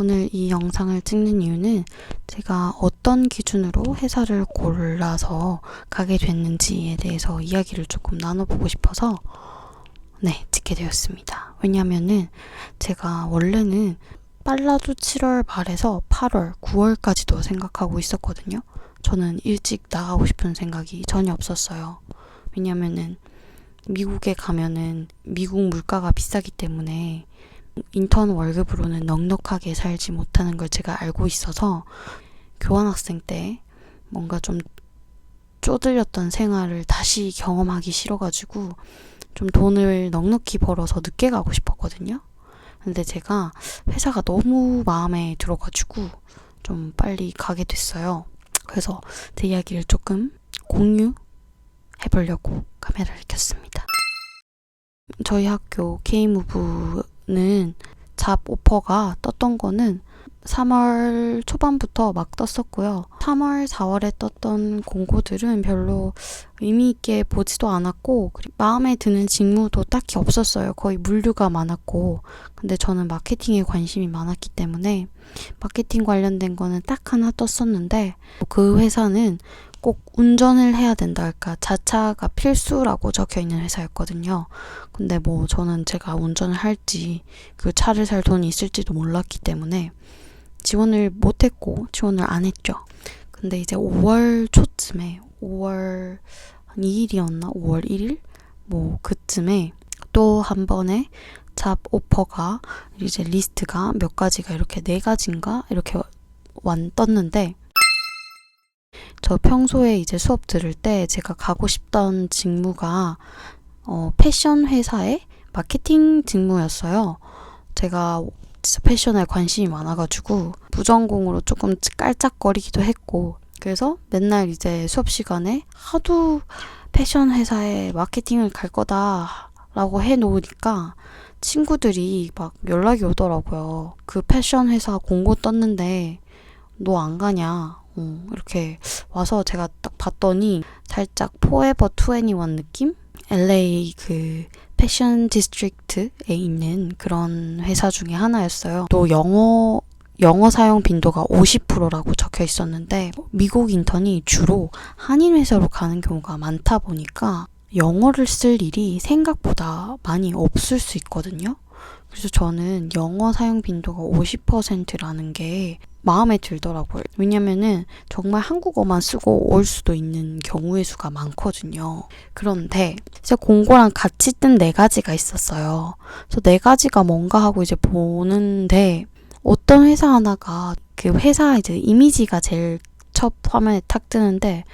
오늘 이 영상을 찍는 이유는 제가 어떤 기준으로 회사를 골라서 가게 됐는지에 대해서 이야기를 조금 나눠보고 싶어서 네, 찍게 되었습니다. 왜냐면은 제가 원래는 빨라도 7월 말에서 8월, 9월까지도 생각하고 있었거든요. 저는 일찍 나가고 싶은 생각이 전혀 없었어요. 왜냐면은 미국에 가면은 미국 물가가 비싸기 때문에 인턴 월급으로는 넉넉하게 살지 못하는 걸 제가 알고 있어서 교환학생 때 뭔가 좀 쪼들렸던 생활을 다시 경험하기 싫어가지고 좀 돈을 넉넉히 벌어서 늦게 가고 싶었거든요. 근데 제가 회사가 너무 마음에 들어가지고 좀 빨리 가게 됐어요. 그래서 제 이야기를 조금 공유해보려고 카메라를 켰습니다. 저희 학교 K무브 는 잡 오퍼가 떴던 거는 3월 초반부터 막 떴었고요. 3월, 4월에 떴던 공고들은 별로 의미 있게 보지도 않았고, 마음에 드는 직무도 딱히 없었어요. 거의 물류가 많았고. 근데 저는 마케팅에 관심이 많았기 때문에, 마케팅 관련된 거는 딱 하나 떴었는데, 그 회사는 꼭 운전을 해야 된다 할까 자차가 필수라고 적혀 있는 회사였거든요. 근데 뭐 저는 제가 운전을 할지 그 차를 살 돈이 있을지도 몰랐기 때문에 지원을 못 했고 지원을 안 했죠. 근데 이제 5월 초쯤에 5월 한 2일이었나? 5월 1일? 뭐 그쯤에 또 한 번에 잡 오퍼가 이제 리스트가 몇 가지가 이렇게 네 가지인가 이렇게 완 떴는데 저 평소에 이제 수업 들을 때 제가 가고 싶던 직무가 어, 패션 회사의 마케팅 직무였어요. 제가 진짜 패션에 관심이 많아가지고 부전공으로 조금 깔짝거리기도 했고 그래서 맨날 이제 수업 시간에 하도 패션 회사에 마케팅을 갈 거다라고 해놓으니까 친구들이 막 연락이 오더라고요. 그 패션 회사 공고 떴는데 너 안 가냐? 어, 이렇게 와서 제가 딱 봤더니 살짝 포에버 21 느낌? LA 그 패션 디스트릭트에 있는 그런 회사 중에 하나였어요. 또 영어 영어 사용 빈도가 50%라고 적혀 있었는데 미국 인턴이 주로 한인 회사로 가는 경우가 많다 보니까 영어를 쓸 일이 생각보다 많이 없을 수 있거든요. 그래서 저는 영어 사용 빈도가 50%라는 게 마음에 들더라고요. 왜냐면은 정말 한국어만 쓰고 올 수도 있는 경우의 수가 많거든요. 그런데 이제 공고랑 같이 뜬 네 가지가 있었어요. 그래서 네 가지가 뭔가 하고 이제 보는데 어떤 회사 하나가 그 회사 이제 이미지가 제일 첫 화면에 탁 뜨는데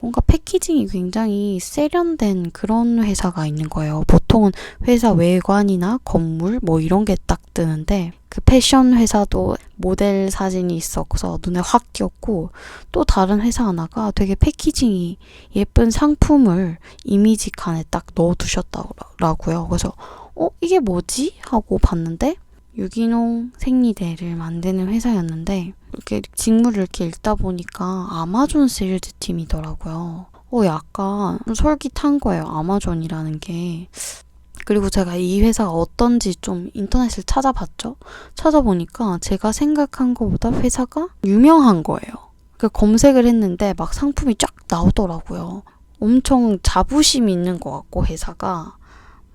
뭔가 패키징이 굉장히 세련된 그런 회사가 있는 거예요. 보통은 회사 외관이나 건물 뭐 이런 게 딱 뜨는데 그 패션 회사도 모델 사진이 있어서 눈에 확 띄었고 또 다른 회사 하나가 되게 패키징이 예쁜 상품을 이미지 칸에 딱 넣어 두셨더라고요. 그래서 어 이게 뭐지 하고 봤는데 유기농 생리대를 만드는 회사였는데 이렇게 직무를 이렇게 읽다 보니까 아마존 세일즈 팀이더라고요. 어, 약간 솔깃한 거예요. 아마존이라는 게. 그리고 제가 이 회사가 어떤지 좀 인터넷을 찾아봤죠. 찾아보니까 제가 생각한 것보다 회사가 유명한 거예요. 그 검색을 했는데 막 상품이 쫙 나오더라고요. 엄청 자부심 있는 것 같고 회사가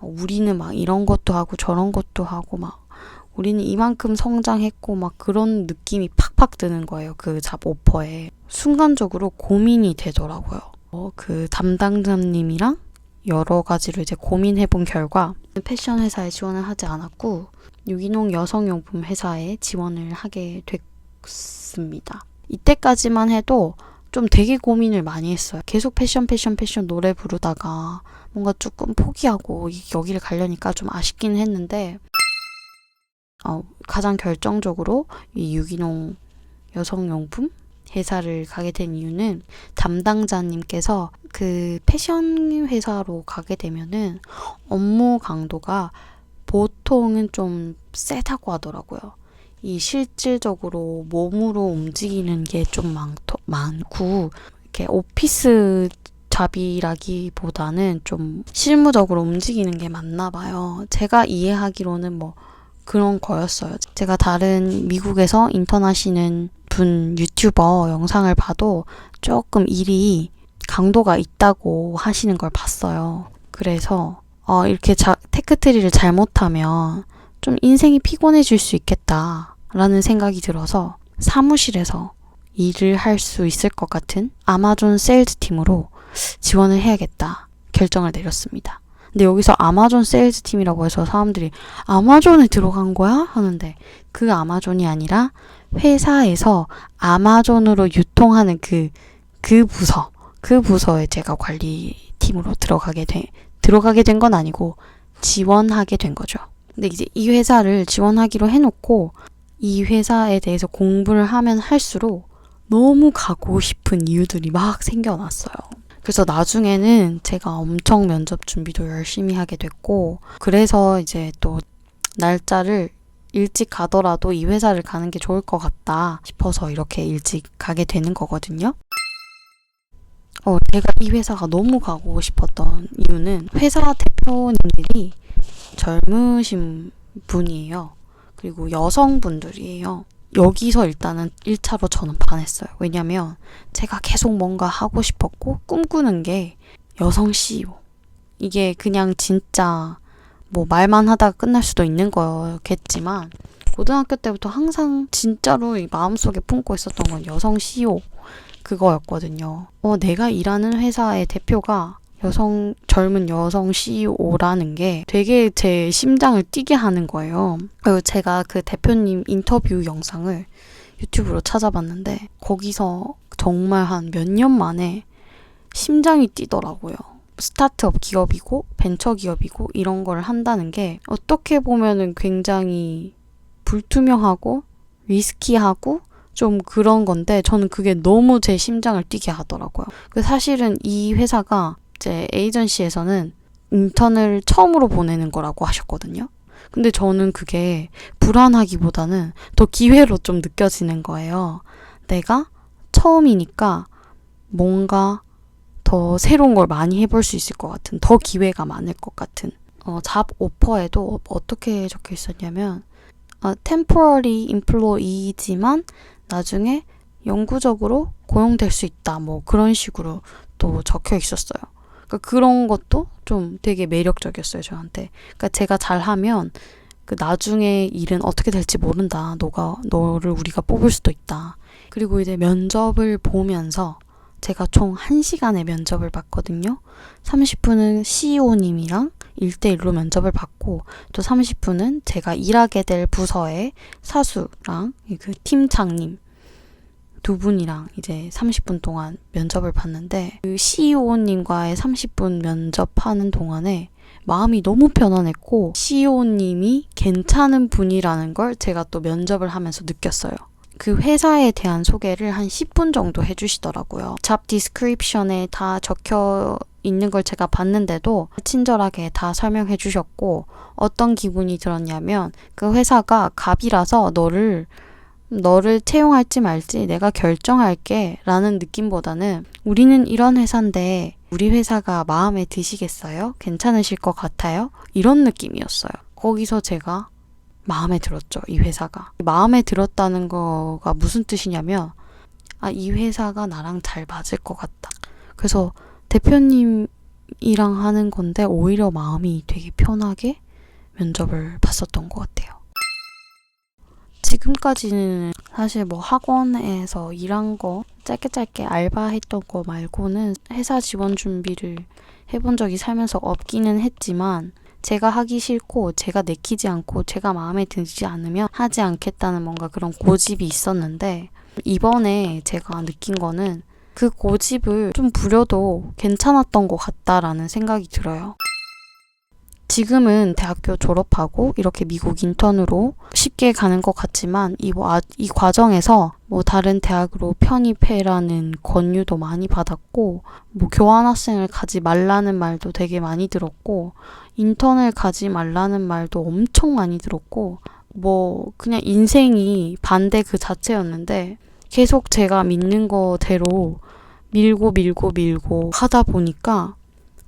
우리는 막 이런 것도 하고 저런 것도 하고 막 우리는 이만큼 성장했고 막 그런 느낌이 팍팍 드는 거예요. 그 잡 오퍼에. 순간적으로 고민이 되더라고요. 어, 그 담당자님이랑 여러 가지로 이제 고민해 본 결과 패션 회사에 지원을 하지 않았고 유기농 여성용품 회사에 지원을 하게 됐습니다. 이때까지만 해도 좀 되게 고민을 많이 했어요. 계속 패션 패션 패션 노래 부르다가 뭔가 조금 포기하고 여기를 가려니까 좀 아쉽긴 했는데 어, 가장 결정적으로 이 유기농 여성용품 회사를 가게 된 이유는 담당자님께서 그 패션 회사로 가게 되면은 업무 강도가 보통은 좀 세다고 하더라고요. 이 실질적으로 몸으로 움직이는 게 좀 많고 이렇게 오피스 잡이라기보다는 좀 실무적으로 움직이는 게 맞나 봐요. 제가 이해하기로는 뭐 그런 거였어요. 제가 다른 미국에서 인턴 하시는 분 유튜버 영상을 봐도 조금 일이 강도가 있다고 하시는 걸 봤어요. 그래서 어, 이렇게 자, 테크트리를 잘못하면 좀 인생이 피곤해질 수 있겠다라는 생각이 들어서 사무실에서 일을 할 수 있을 것 같은 아마존 세일즈 팀으로 지원을 해야겠다 결정을 내렸습니다. 근데 여기서 아마존 세일즈 팀이라고 해서 사람들이 아마존에 들어간 거야? 하는데 그 아마존이 아니라 회사에서 아마존으로 유통하는 그, 그 부서, 그 부서에 제가 관리팀으로 들어가게 돼, 들어가게 된 건 아니고 지원하게 된 거죠. 근데 이제 이 회사를 지원하기로 해놓고 이 회사에 대해서 공부를 하면 할수록 너무 가고 싶은 이유들이 막 생겨났어요. 그래서 나중에는 제가 엄청 면접 준비도 열심히 하게 됐고, 그래서 이제 또 날짜를 일찍 가더라도 이 회사를 가는 게 좋을 것 같다 싶어서 이렇게 일찍 가게 되는 거거든요. 어, 제가 이 회사가 너무 가고 싶었던 이유는 회사 대표님들이 젊으신 분이에요. 그리고 여성분들이에요. 여기서 일단은 1차로 저는 반했어요. 왜냐면 제가 계속 뭔가 하고 싶었고 꿈꾸는 게 여성 CEO. 이게 그냥 진짜 뭐 말만 하다가 끝날 수도 있는 거겠지만 고등학교 때부터 항상 진짜로 이 마음속에 품고 있었던 건 여성 CEO 그거였거든요. 어, 내가 일하는 회사의 대표가 여성, 젊은 여성 CEO라는 게 되게 제 심장을 뛰게 하는 거예요. 그리고 제가 그 대표님 인터뷰 영상을 유튜브로 찾아봤는데, 거기서 정말 한 몇 년 만에 심장이 뛰더라고요. 스타트업 기업이고, 벤처 기업이고, 이런 걸 한다는 게 어떻게 보면은 굉장히 불투명하고, 리스키하고, 좀 그런 건데, 저는 그게 너무 제 심장을 뛰게 하더라고요. 그 사실은 이 회사가 이제 에이전시에서는 인턴을 처음으로 보내는 거라고 하셨거든요. 근데 저는 그게 불안하기보다는 더 기회로 좀 느껴지는 거예요. 내가 처음이니까 뭔가 더 새로운 걸 많이 해볼 수 있을 것 같은, 더 기회가 많을 것 같은. 어, 잡 오퍼에도 어떻게 적혀 있었냐면, 어, temporary employee지만 나중에 영구적으로 고용될 수 있다. 뭐 그런 식으로 또 적혀 있었어요. 그러니까 그런 것도 좀 되게 매력적이었어요, 저한테. 그러니까 제가 잘하면 그 나중에 일은 어떻게 될지 모른다. 너가 너를 우리가 뽑을 수도 있다. 그리고 이제 면접을 보면서 제가 총 1시간의 면접을 봤거든요. 30분은 CEO님이랑 1대1로 면접을 받고 또 30분은 제가 일하게 될 부서의 사수랑 그 팀장님 두 분이랑 이제 30분 동안 면접을 봤는데 그 CEO님과의 30분 면접하는 동안에 마음이 너무 편안했고 CEO님이 괜찮은 분이라는 걸 제가 또 면접을 하면서 느꼈어요. 그 회사에 대한 소개를 한 10분 정도 해주시더라고요. 잡 디스크립션에 다 적혀 있는 걸 제가 봤는데도 친절하게 다 설명해 주셨고 어떤 기분이 들었냐면 그 회사가 갑이라서 너를 너를 채용할지 말지 내가 결정할게 라는 느낌보다는 우리는 이런 회사인데 우리 회사가 마음에 드시겠어요? 괜찮으실 것 같아요? 이런 느낌이었어요. 거기서 제가 마음에 들었죠, 이 회사가. 마음에 들었다는 거가 무슨 뜻이냐면, 아, 이 회사가 나랑 잘 맞을 것 같다. 그래서 대표님이랑 하는 건데, 오히려 마음이 되게 편하게 면접을 봤었던 것 같아요. 지금까지는 사실 뭐 학원에서 일한 거 짧게 짧게 알바했던 거 말고는 회사 지원 준비를 해본 적이 살면서 없기는 했지만 제가 하기 싫고 제가 내키지 않고 제가 마음에 들지 않으면 하지 않겠다는 뭔가 그런 고집이 있었는데 이번에 제가 느낀 거는 그 고집을 좀 부려도 괜찮았던 것 같다라는 생각이 들어요. 지금은 대학교 졸업하고 이렇게 미국 인턴으로 쉽게 가는 것 같지만 이, 뭐, 아, 이 과정에서 뭐 다른 대학으로 편입해라는 권유도 많이 받았고 뭐 교환학생을 가지 말라는 말도 되게 많이 들었고 인턴을 가지 말라는 말도 엄청 많이 들었고 뭐 그냥 인생이 반대 그 자체였는데 계속 제가 믿는 거대로 밀고 밀고 밀고 하다 보니까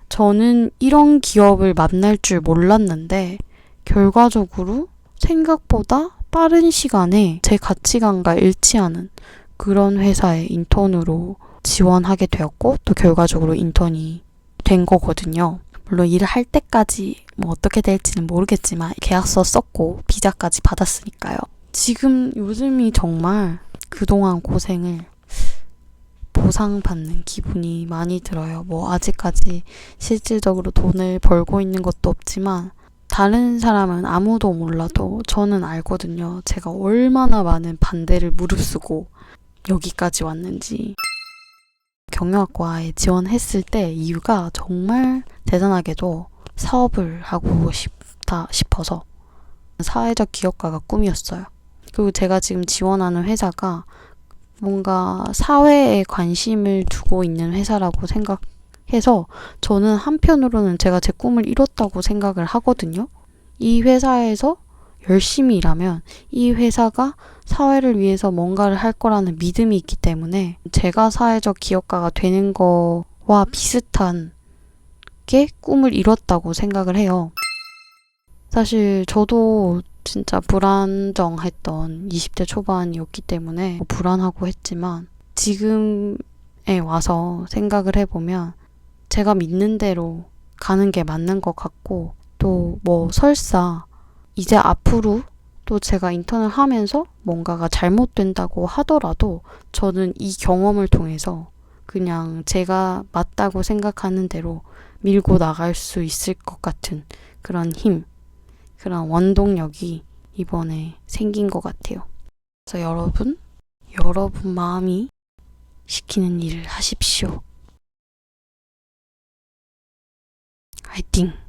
저는 이런 기업을 만날 줄 몰랐는데 결과적으로 생각보다 빠른 시간에 제 가치관과 일치하는 그런 회사에 인턴으로 지원하게 되었고 또 결과적으로 인턴이 된 거거든요. 물론 일을 할 때까지 뭐 어떻게 될지는 모르겠지만 계약서 썼고 비자까지 받았으니까요. 지금 요즘이 정말 그동안 고생을 보상받는 기분이 많이 들어요. 뭐 아직까지 실질적으로 돈을 벌고 있는 것도 없지만 다른 사람은 아무도 몰라도 저는 알거든요. 제가 얼마나 많은 반대를 무릅쓰고 여기까지 왔는지. 경영학과에 지원했을 때 이유가 정말 대단하게도 사업을 하고 싶다 싶어서 사회적 기업가가 꿈이었어요. 그리고 제가 지금 지원하는 회사가 뭔가 사회에 관심을 두고 있는 회사라고 생각해서 저는 한편으로는 제가 제 꿈을 이뤘다고 생각을 하거든요. 이 회사에서 열심히 일하면 이 회사가 사회를 위해서 뭔가를 할 거라는 믿음이 있기 때문에 제가 사회적 기업가가 되는 거와 비슷한 게 꿈을 이뤘다고 생각을 해요. 사실 저도 진짜 불안정했던 20대 초반이었기 때문에 뭐 불안하고 했지만 지금에 와서 생각을 해보면 제가 믿는 대로 가는 게 맞는 것 같고 또 뭐 설사 이제 앞으로 또 제가 인턴을 하면서 뭔가가 잘못된다고 하더라도 저는 이 경험을 통해서 그냥 제가 맞다고 생각하는 대로 밀고 나갈 수 있을 것 같은 그런 힘, 그런 원동력이 이번에 생긴 것 같아요. 그래서 여러분, 여러분 마음이 시키는 일을 하십시오. 화이팅!